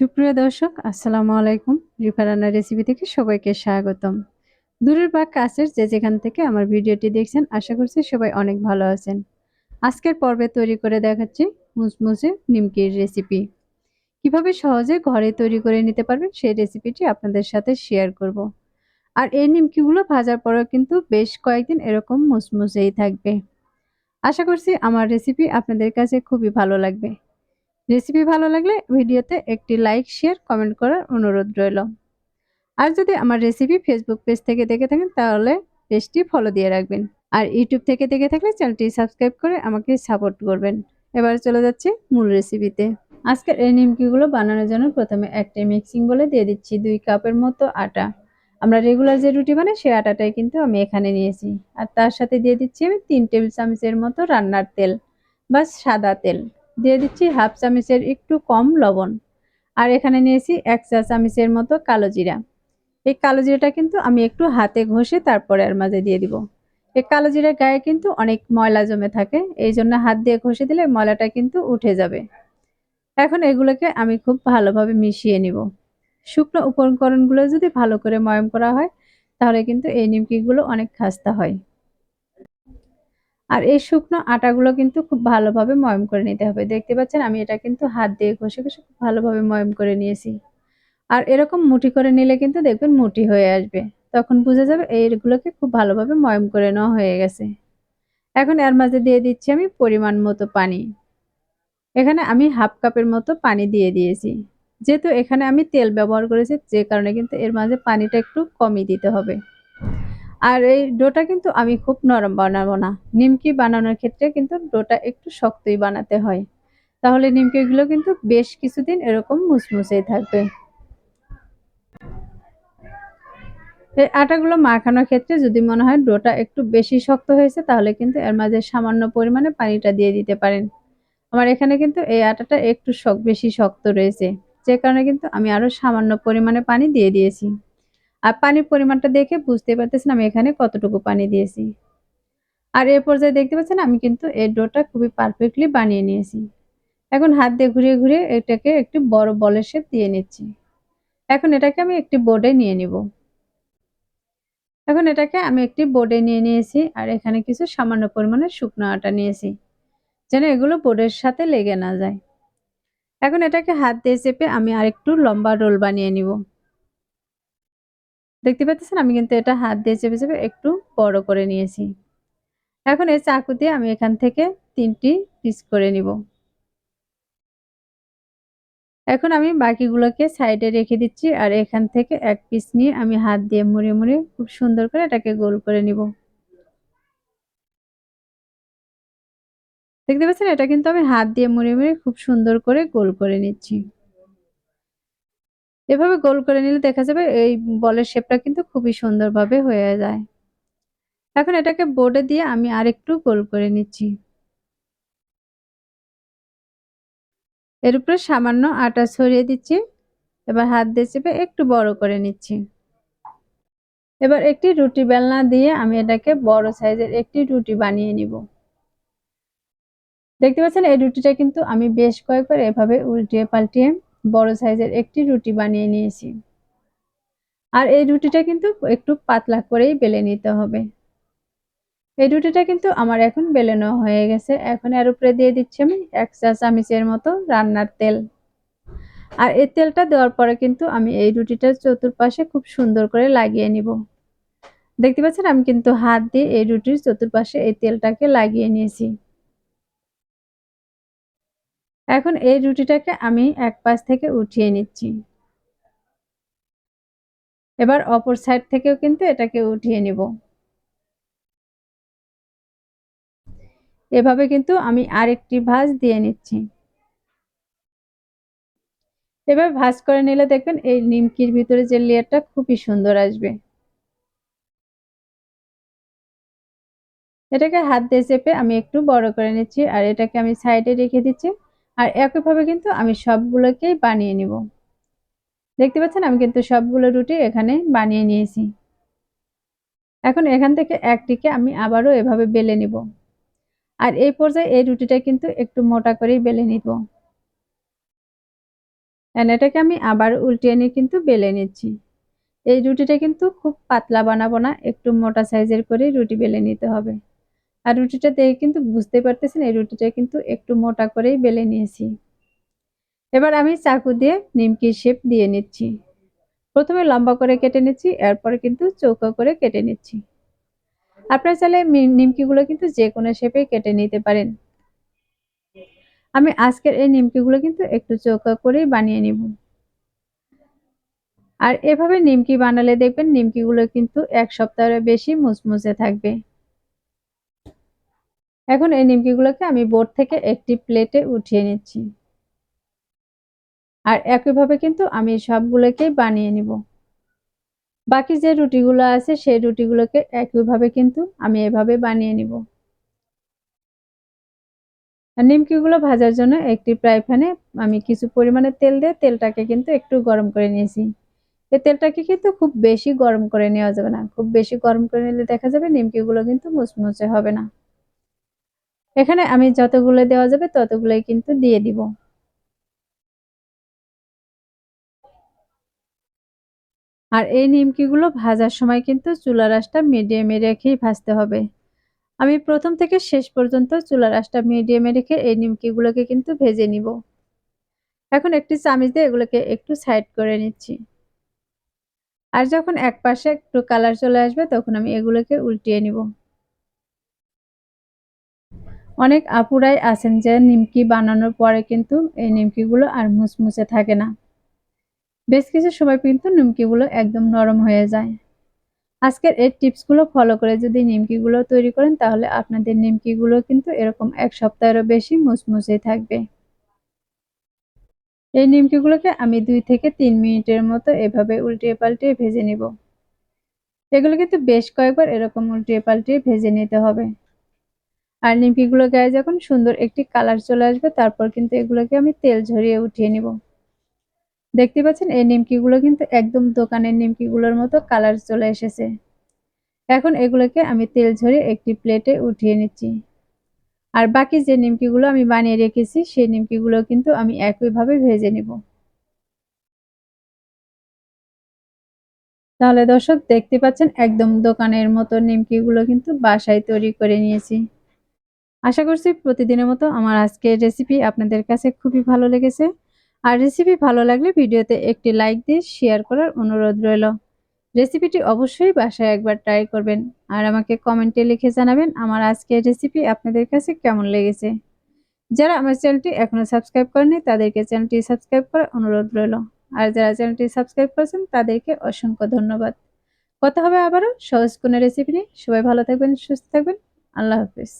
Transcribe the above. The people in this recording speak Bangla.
সুপ্রিয় দর্শক, আসসালামু আলাইকুম। রিফা রান্নার রেসিপি থেকে সবাইকে স্বাগতম। দূরের বা কাছের যে যেখান থেকে আমার ভিডিওটি দেখছেন, আশা করছি সবাই অনেক ভালো আছেন। আজকের পর্বে তৈরি করে দেখাচ্ছি মুসমুসে নিমকির রেসিপি কীভাবে সহজে ঘরে তৈরি করে নিতে পারবেন, সেই রেসিপিটি আপনাদের সাথে শেয়ার করব। আর এই নিমকিগুলো ভাজার পরেও কিন্তু বেশ কয়েকদিন এরকম মুসমুসেই থাকবে। আশা করছি আমার রেসিপি আপনাদের কাছে খুবই ভালো লাগবে। রেসিপি ভালো লাগলে ভিডিওতে একটি লাইক শেয়ার কমেন্ট করার অনুরোধ রইল। আর যদি আমার রেসিপি ফেসবুক পেজ থেকে দেখে থাকেন, তাহলে পেজটি ফলো দিয়ে রাখবেন। আর ইউটিউব থেকে দেখে থাকলে চ্যানেলটি সাবস্ক্রাইব করে আমাকে সাপোর্ট করবেন। এবার চলে যাচ্ছে মূল রেসিপিতে আজকের এই নিমকিগুলো বানানোর জন্য প্রথমে একটি মিক্সিং বলে দিয়ে দিচ্ছি দুই কাপের মতো আটা। আমরা রেগুলার যে রুটি বানাই, সেই আটাটাই কিন্তু আমি এখানে নিয়েছি। আর তার সাথে দিয়ে দিচ্ছি আমি তিন টেবিল চামচের মতো রান্নার তেল বা সাদা তেল। দিয়ে দিচ্ছি হাফ চামচের একটু কম লবণ। আর এখানে নিয়েছি এক চা চামচের মতো কালো জিরা। এই কালো জিরাটা কিন্তু আমি একটু হাতে ঘষে তারপরে এর মাঝে দিয়ে দিব। এই কালো জিরার গায়ে কিন্তু অনেক ময়লা জমে থাকে, এই জন্য হাত দিয়ে ঘষে দিলে ময়লাটা কিন্তু উঠে যাবে। এখন এগুলোকে আমি খুব ভালোভাবে মিশিয়ে নিব। শুকনো উপকরণগুলো যদি ভালো করে ময়ম করা হয়, তাহলে কিন্তু এই নিমকিগুলো অনেক খাস্তা হয়। আর এই শুকনো আটাগুলো কিন্তু খুব ভালোভাবে ময়ম করে নিতে হবে। দেখতে পাচ্ছেন, আমি এটা কিন্তু হাত দিয়ে ঘষে ঘষে খুব ভালোভাবে ময়ম করে নিয়েছি। আর এরকম মুঠি করে নিলে কিন্তু দেখবেন মুঠি হয়ে আসবে। তখন বুঝে যাবে এইগুলোকে খুব ভালোভাবে ময়ম করে নেওয়া হয়ে গেছে। এখন এর মাঝে দিয়ে দিচ্ছি আমি পরিমাণ মতো পানি। এখানে আমি হাফ কাপের মতো পানি দিয়ে দিয়েছি। যেহেতু এখানে আমি তেল ব্যবহার করেছি, যে কারণে কিন্তু এর মাঝে পানিটা একটু কমই দিতে হবে। আর এই ডোটা কিন্তু আমি খুব নরম বানাবো না। নিমকি বানানোর ক্ষেত্রে কিন্তু ডোটা একটু শক্তই বানাতে হয়। তাহলে নিমকিগুলো কিন্তু বেশ কিছুদিন এরকম মুসমুসেই থাকবে। এই আটাগুলো মাখানোর ক্ষেত্রে যদি মনে হয় ডোটা একটু বেশি শক্ত হয়েছে, তাহলে কিন্তু এর মাঝে সামান্য পরিমাণে পানিটা দিয়ে দিতে পারেন। আমার এখানে কিন্তু এই আটাটা একটু বেশি শক্ত রয়েছে। যে কারণে কিন্তু আমি আরও সামান্য পরিমাণে পানি দিয়ে দিয়েছি। আর পানির পরিমাণটা দেখে বুঝতে পারতেছেন আমি এখানে কতটুকু পানি দিয়েছি। আর এ পর্যায়ে দেখতে পাচ্ছেন আমি কিন্তু এই ডোটা খুবই পারফেক্টলি বানিয়ে নিয়েছি। এখন হাত দিয়ে ঘুরিয়ে ঘুরিয়ে এটাকে একটি বড় বলের শেপ দিয়ে নিচ্ছি। এখন এটাকে আমি একটি বোর্ডে নিয়ে নিব। এখন এটাকে আমি একটি বোর্ডে নিয়ে নিয়েছি আর এখানে কিছু সামান্য পরিমাণে শুকনো আটা নিয়েছি, যেন এগুলো বোর্ডের সাথে লেগে না যায়। এখন এটাকে হাত দিয়ে চেপে আমি আরেকটু লম্বা রোল বানিয়ে নিব। দেখতে পাচ্ছেন? আমি কিন্তু এটা হাত দিয়ে চেপে চেপে একটু বড় করে নিয়েছি। এখন এই চাকু দিয়ে আমি এখান থেকে তিনটি পিস করে নিব। এখন আমি বাকিগুলোকে সাইডে রেখে দিচ্ছি আর এখান থেকে এক পিস নিয়ে আমি হাত দিয়ে মুড়ে মুড়ে খুব সুন্দর করে এটাকে গোল করে নিব। দেখতে পাচ্ছেন? এটা কিন্তু আমি হাত দিয়ে মুড়ে মুড়ে খুব সুন্দর করে গোল করে নিচ্ছি। এভাবে গোল করে নিলে দেখা যাবে এই বলের শেপটা কিন্তু খুবই সুন্দরভাবে হয়ে যায়। এখন এটাকে বোর্ডে দিয়ে আমি আরেকটু গোল করে নিচ্ছি। এর উপরে সামান্য আটা ছড়িয়ে দিচ্ছি, এবার হাত দিয়ে চেপে একটু বড় করে নিচ্ছি। এবার একটি রুটি বেলনা দিয়ে আমি এটাকে বড় সাইজের একটি রুটি বানিয়ে নিব। দেখতে পাচ্ছেন এই রুটিটা কিন্তু আমি বেশ কয়েকবার এভাবে উল্টিয়ে পাল্টিয়ে বড় সাইজের একটি রুটি বানিয়ে নিয়েছি। আর এই রুটিটা কিন্তু একটু পাতলা করেই বেলে নিতে হবে। এই রুটিটা কিন্তু আমার এখন বেলেনো হয়ে গেছে। এখন এর উপরে দিয়ে দিচ্ছি আমি এক চা চামিচের মতো রান্নার তেল। আর এই তেলটা দেওয়ার পরে কিন্তু আমি এই রুটিটার চতুর্পাশে খুব সুন্দর করে লাগিয়ে নিব। দেখতে পাচ্ছেন আমি কিন্তু হাত দিয়ে এই রুটির চতুর্পাশে এই তেলটাকে লাগিয়ে নিয়েছি। এখন এই রুটিটাকে আমি এক পাশ থেকে উঠিয়ে নিচ্ছি। এবার অপর সাইড থেকেও কিন্তু এটাকে উঠিয়ে নিব। এভাবে কিন্তু আমি আরেকটি ভাঁজ দিয়ে নিচ্ছি। এবার ভাঁজ করে নিলে দেখবেন এই নিমকির ভিতরে যে লেয়ারটা খুবই সুন্দর আসবে। এটাকে হাত দিয়ে চেপে আমি একটু বড় করে নিচ্ছি আর এটাকে আমি সাইডে রেখে দিচ্ছি। আর একইভাবে কিন্তু আমি সবগুলোকেই বানিয়ে নিব। দেখতে পাচ্ছেন? আমি কিন্তু সবগুলো রুটি এখানে বানিয়ে নিয়েছি। এখন এখান থেকে একটিকে আমি আবারও এভাবে বেলে নিব। আর এই পর্যায়ে এই রুটিটা কিন্তু একটু মোটা করেই বেলে নিব। এটাকে আমি আবার উল্টিয়ে নিয়ে কিন্তু বেলে নিচ্ছি। এই রুটিটা কিন্তু খুব পাতলা বানাবো না, একটু মোটা সাইজের করে রুটি বেলে নিতে হবে। আর রুটিটা দেখে কিন্তু বুঝতে পারতেছেন, এই রুটিটা কিন্তু একটু মোটা করেই বেলে নিয়েছি। এবার আমি চাকু দিয়ে নিমকির শেপ দিয়ে নিচ্ছি। প্রথমে লম্বা করে কেটে নিচ্ছি, এরপরে কিন্তু চৌকা করে কেটে নিচ্ছি। আপনার চাইলে নিমকিগুলো কিন্তু যে কোনো শেপে কেটে নিতে পারেন। আমি আজকের এই নিমকিগুলো কিন্তু একটু চৌকা করেই বানিয়ে নিব। আর এভাবে নিমকি বানালে দেখবেন নিমকিগুলো কিন্তু এক সপ্তাহের বেশি মুচমুচে থাকবে। এখন এই নিমকিগুলোকে আমি বোর্ড থেকে একটি প্লেটে উঠিয়ে নিচ্ছি। আর একইভাবে কিন্তু আমি সবগুলোকেই বানিয়ে নিব। বাকি যে রুটিগুলো আছে, সেই রুটিগুলোকে একইভাবে কিন্তু আমি এভাবে বানিয়ে নিব। নিমকিগুলো ভাজার জন্য একটি ফ্রাই প্যানে আমি কিছু পরিমাণে তেল দিয়ে তেলটাকে কিন্তু একটু গরম করে নিয়েছি। এই তেলটাকে কিন্তু খুব বেশি গরম করে নেওয়া যাবে না। খুব বেশি গরম করে নিলে দেখা যাবে নিমকিগুলো কিন্তু মুচমুচে হবে না। এখানে আমি যতগুলো দেওয়া যাবে ততগুলোই কিন্তু দিয়ে দিব। আর এই নিমকিগুলো ভাজার সময় কিন্তু চুলার আঁচটা মিডিয়ামে রেখেই ভাজতে হবে। আমি প্রথম থেকে শেষ পর্যন্ত চুলার আঁচটা মিডিয়ামে রেখে এই নিমকিগুলোকে কিন্তু ভেজে নিব। এখন একটি চামিচ দিয়ে এগুলোকে একটু সাইড করে নিচ্ছি। আর যখন এক পাশে একটু কালার চলে আসবে তখন আমি এগুলোকে উল্টিয়ে নিব। অনেক আপুরাই আছেন যে নিমকি বানানোর পরে কিন্তু এই নিমকিগুলো আর মুচমুচে থাকে না। বেশ কিছু সময় কিন্তু নিমকিগুলো একদম নরম হয়ে যায়। আজকের এই টিপসগুলো ফলো করে যদি নিমকিগুলো তৈরি করেন তাহলে আপনাদের নিমকিগুলো কিন্তু এরকম এক সপ্তাহেরও বেশি মুচমুচে থাকবে। এই নিমকিগুলোকে আমি দুই থেকে তিন মিনিটের মতো এভাবে উল্টিয়ে পাল্টিয়ে ভেজে নিব। এগুলো কিন্তু বেশ কয়েকবার এরকম উল্টিয়ে পাল্টিয়ে ভেজে নিতে হবে। আর নিমকিগুলো গায়ে যখন সুন্দর একটি কালার চলে আসবে, তারপর কিন্তু এগুলোকে আমি তেল ঝরিয়ে উঠিয়ে নিব। দেখতে পাচ্ছেন, এই নিমকিগুলো কিন্তু একদম দোকানের নিমকিগুলোর মতো কালার চলে এসেছে। এখন এগুলোকে আমি তেল ঝরিয়ে একটি প্লেটে উঠিয়ে নিচ্ছি। আর বাকি যে নিমকিগুলো আমি বানিয়ে রেখেছি, সেই নিমকিগুলো কিন্তু আমি একইভাবে ভেজে নিব। তাহলে দর্শক, দেখতে পাচ্ছেন, একদম দোকানের মতো নিমকিগুলো কিন্তু বাসায় তৈরি করে নিয়েছি। আশা করছি প্রতিদিনের মতো আমার আজকের রেসিপি আপনাদের কাছে খুবই ভালো লেগেছে। আর রেসিপি ভালো লাগলে ভিডিওতে একটি লাইক দিয়ে শেয়ার করার অনুরোধ রইল। রেসিপিটি অবশ্যই বাসায় একবার ট্রাই করবেন। আর আমাকে কমেন্টে লিখে জানাবেন আমার আজকের রেসিপি আপনাদের কাছে কেমন লেগেছে। যারা আমার চ্যানেলটি এখনও সাবস্ক্রাইব করেনি তাদেরকে চ্যানেলটি সাবস্ক্রাইব করার অনুরোধ রইল। আর যারা চ্যানেলটি সাবস্ক্রাইব করেছেন, তাদেরকে অসংখ্য ধন্যবাদ। কথা হবে আবারও সহজ কোনো রেসিপি নিয়ে। সবাই ভালো থাকবেন, সুস্থ থাকবেন। আল্লাহ হাফিজ।